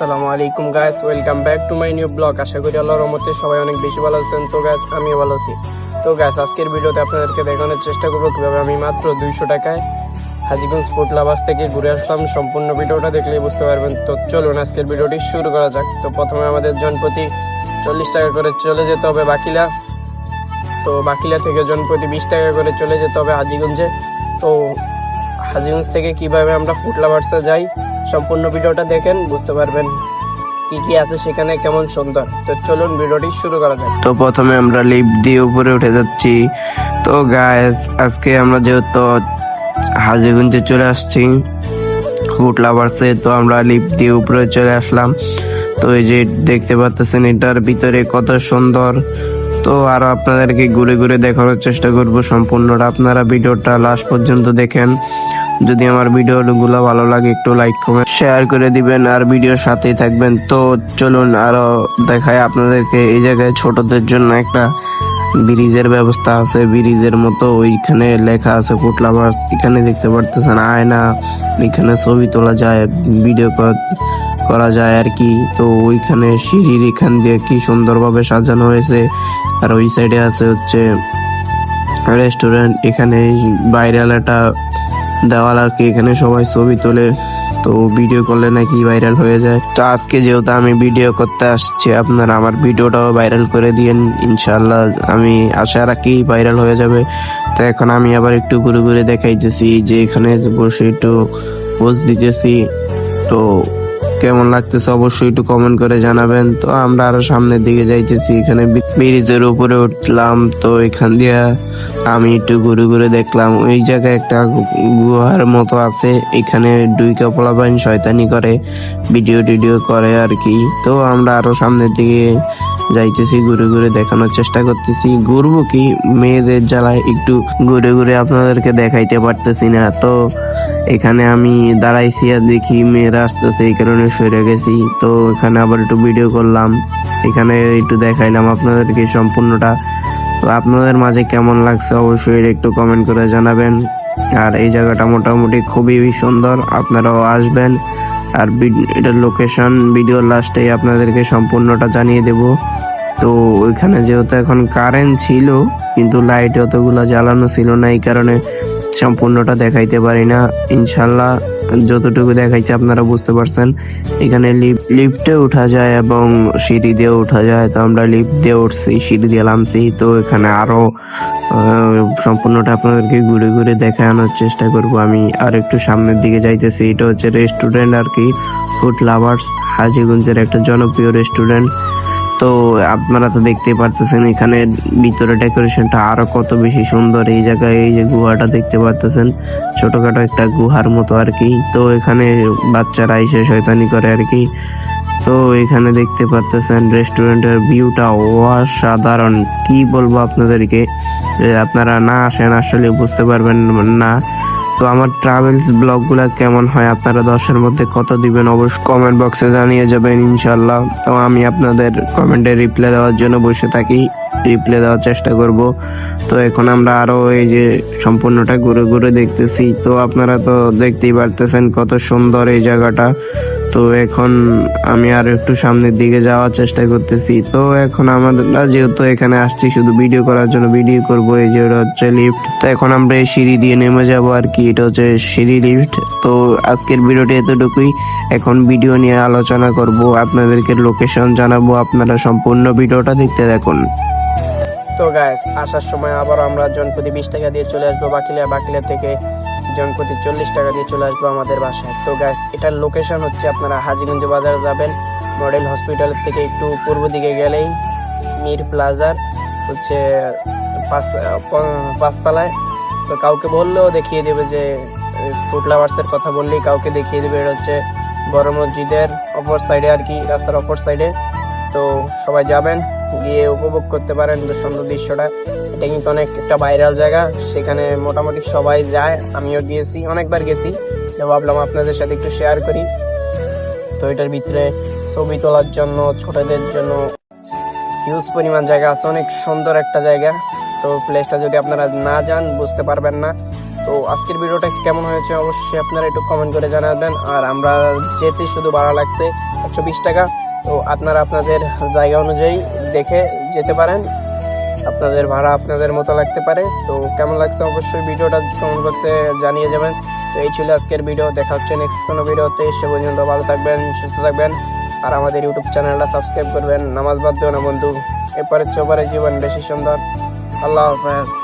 আলাইকুম guys welcome back to my new blog আশা করি আল্লাহর রহমতে সবাই অনেক বেশি ভালো আছেন। তো গাইস আমিও ভালো আছি। তো গাইস আজকের ভিডিওতে আপনাদেরকে দেখানোর চেষ্টা করব কীভাবে আমি মাত্র দুইশো টাকায় হাজিগঞ্জ স্পোর্ট লাভাস থেকে ঘুরে আসলাম। সম্পূর্ণ ভিডিওটা দেখলেই বুঝতে পারবেন। তো, চলুন আজকের ভিডিওটি শুরু করা যাক। তো, প্রথমে আমাদের জনপ্রতি চল্লিশ টাকা করে চলে যেতে হবে বাকিলা। তো, বাকিলা থেকে জনপ্রতি বিশ টাকা করে চলে যেতে হবে হাজিগঞ্জে। তো, হাজিগঞ্জ থেকে কীভাবে আমরা ফুড লাভার্সে যাই? সম্পূর্ণ ভিডিওটা দেখেন, বুঝতে পারবেন কি কি আছে সেখানে কেমন সুন্দর। তো চলুন ভিডিওটি শুরু করা যাক। তো প্রথমে আমরা লিফট দিয়ে উপরে উঠে যাচ্ছি। তো গায়েস আজকে আমরা যেহেতু হাজিগঞ্জে চলে আসছি ফুট লাভার্সে তো আমরা লিফট দিয়ে উপরে চলে আসলাম। তো এই যে দেখতে পাচ্ছেন এটার ভিতরে কত সুন্দর। তো আরও আপনাদেরকে ঘুরে ঘুরে দেখানোর চেষ্টা করব সম্পূর্ণটা। আপনারা ভিডিওটা লাস্ট পর্যন্ত দেখেন। যদি আমার ভিডিওগুলো ভালো লাগে, একটু লাইক কমেন্ট শেয়ার করে দিবেন। আর ভিডিওর সাথেই থাকবেন। তো চলুন আরও দেখায় আপনাদেরকে। এই জায়গায় ছোটদের জন্য একটা ব্রিজের ব্যবস্থা আছে। ব্রিজের মতো ওইখানে লেখা আছে ফুটলাভার্স এখানে দেখতে পারতেছেন, আয়না। এখানে ছবি তোলা যায় ভিডিও করা যায় আর কি। তো ওইখানে সিঁড়ির এখান দিয়ে কি সুন্দরভাবে সাজানো হয়েছে। আর ওই সাইডে আছে হচ্ছে রেস্টুরেন্ট এখানে ভাইরাল একটা দেওয়াল আর কি, এখানে সবাই ছবি তোলে, তো ভিডিও করলে নাকি ভাইরাল হয়ে যায়। তো আজকে যেহেতু আমি ভিডিও করতে আসছি, আপনারা আমার ভিডিওটাও ভাইরাল করে দিয়েন ইনশাল্লাহ আমি আশা রাখি ভাইরাল হয়ে যাবে। তো এখন আমি আবার একটু ঘুরে ঘুরে দেখাইতেছি, যে এখানে বসে একটু পোস্ট দিতেছি। তো কেমন লাগতেছে অবশ্যই একটু কমেন্ট করে জানাবেন। তো আমরা আরও সামনের দিকে যাইতেছি, এখানে ব্রিজের উপরে উঠলাম। তো এখান দিয়ে আমি একটু ঘুরে ঘুরে দেখলাম, ওই জায়গায় একটা গুহার মতো আছে। এখানে দুই কপলা বাইন শয়তানি করে ভিডিও টিডিও করে আর কি। তো আমরা আরও সামনের দিকে যাইতেছি, ঘুরে ঘুরে দেখানোর চেষ্টা করতেছি। ঘুরবো কি? মেয়েদের জ্বালায় একটু ঘুরে ঘুরে আপনাদেরকে দেখাইতে পারতেছি না। তো এখানে আমি দাঁড়াইছি আর দেখি মেয়েরা আসতেছে, এই কারণে সরে গেছি। তো এখানে আবার একটু ভিডিও করলাম। এখানে একটু দেখাইলাম আপনাদেরকে সম্পূর্ণটা। তো আপনাদের মাঝে কেমন লাগছে অবশ্যই একটু কমেন্ট করে জানাবেন। আর এই জায়গাটা মোটামুটি খুবই সুন্দর, আপনারাও আসবেন। আর এটার লোকেশন ভিডিও লাস্টে আপনাদেরকে সম্পূর্ণটা জানিয়ে দেব। তো ওইখানে যেহেতু এখন কারেন্ট ছিল, কিন্তু লাইট অতগুলো জ্বালানো ছিল না, এই কারণে সম্পূর্ণটা দেখাইতে পারি না। ইনশাল্লাহ যতটুকু দেখাইছে আপনারা বুঝতে পারছেন। এখানে লিফটে উঠা যায় এবং সিঁড়ি দিয়ে উঠা যায়। তো আমরা লিফট দিয়ে উঠছি সিঁড়ি দিয়ে নামছি। তো এখানে আরও আহ, সম্পূর্ণটা আপনাদেরকে ঘুরে ঘুরে দেখানোর চেষ্টা করব। আমি আর একটু সামনের দিকে যাইতেছি। এটা হচ্ছে রেস্টুরেন্ট আর কি ফুড লাভার্স হাজিগঞ্জের একটা জনপ্রিয় রেস্টুরেন্ট তো আপনারা তো দেখতেই পারতেছেন, এখানে ভিতরে ডেকোরেশনটা আরও কত বেশি সুন্দর। এই জায়গায় এই যে গুহাটা দেখতে পারতেছেন, ছোটখাটো একটা গুহার মতো আর কি তো এখানে বাচ্চারা এসে শয়তানি করে আর কি তো এখানে দেখতে পারতেছেন রেস্টুরেন্টের ভিউটা অসাধারণ। কি বলব আপনাদেরকে? আপনারা না আসেন আসলে বুঝতে পারবেন না। তো আমার ট্রাভেলস ব্লগগুলো কেমন হয় আপনারা দশের মধ্যে কত দিবেন অবশ্যই কমেন্ট বক্সে জানিয়ে যাবেন ইনশাল্লাহ তো আমি আপনাদের কমেন্টে রিপ্লাই দেওয়ার জন্য বসে থাকি রিপ্লাই দেওয়ার চেষ্টা করব। তো এখন আমরা আরও এই যে সম্পূর্ণটা ঘুরে ঘুরে দেখতেছি। তো আপনারা তো দেখতেই পারতেছেন কত সুন্দর এই জায়গাটা। তো এখন আমি আর একটু সামনের দিকে যাওয়ার চেষ্টা করতেছি। তো এখন আমাদের যেহেতু এখানে আসছি, শুধু ভিডিও করার জন্য ভিডিও করব, এই যে ওটা হচ্ছে লিফট তো এখন আমরা এই সিঁড়ি দিয়ে নেমে যাব আর কি, এটা হচ্ছে সিঁড়ি লিফট তো আজকের ভিডিওটি এতটুকুই। এখন ভিডিও নিয়ে আলোচনা করব, আপনাদেরকে লোকেশন জানাব, আপনারা সম্পূর্ণ ভিডিওটা দেখতে দেখুন তো গাইস আসার সময় আবার আমরা জনপ্রতি বিশ টাকা দিয়ে চলে আসব বাকিলা বাকিলা থেকে। জনপ্রতি চল্লিশ টাকা দিয়ে চলে আসব আমাদের বাসায়। তো গাইস এটার লোকেশন হচ্ছে আপনারা হাজিগঞ্জ বাজার যাবেন। মডেল হসপিটাল থেকে একটু পূর্ব দিকে গেলেই মির প্লাজার হচ্ছে পাঁচ পাঁচতলায়। তো কাউকে বললেও দেখিয়ে দেবে যে ফুড লাভার্সের কথা বললেই কাউকে দেখিয়ে দেবে। এটা হচ্ছে বড় মসজিদের অপর সাইডে আর কি, রাস্তার অপর সাইডে তো সবাই যাবেন। গিয়ে উপভোগ করতে পারেন সুন্দর দৃশ্যটা। এটা কিন্তু অনেক একটা ভাইরাল জায়গা, সেখানে মোটামুটি সবাই যায়, আমিও গিয়েছি, অনেকবার গেছি। তো ভাবলাম আপনাদের সাথে একটু শেয়ার করি। তো এটার ভিতরে ছবি তোলার জন্য, ছোটদের জন্য হিউজ পরিমাণ জায়গা আছে, অনেক সুন্দর একটা জায়গা। তো প্লেসটা যদি আপনারা না যান, বুঝতে পারবেন না। তো আজকের ভিডিওটা কেমন হয়েছে অবশ্যই আপনারা একটু কমেন্ট করে জানাবেন। আর আমরা যেতে শুধু ভাড়া লাগছে একশো বিশ টাকা। তো আপনারা আপনাদের জায়গা অনুযায়ী দেখে যেতে পারেন। আপনাদের ভাড়া আপনাদের মতো লাগতে পারে। তো কেমন লাগছে অবশ্যই ভিডিওটা কমেন্ট বক্সে জানিয়ে যাবেন। তো এই ছিল আজকের ভিডিও। দেখা হচ্ছে নেক্সট কোনো ভিডিওতে। সে পর্যন্ত ভালো থাকবেন, সুস্থ থাকবেন। আর আমাদের ইউটিউব চ্যানেলটা সাবস্ক্রাইব করবেন। নামাজ বাদ দিও না বন্ধু। এরপরে চোপারে জীবন বেশি সুন্দর। আল্লাহ হাফেজ।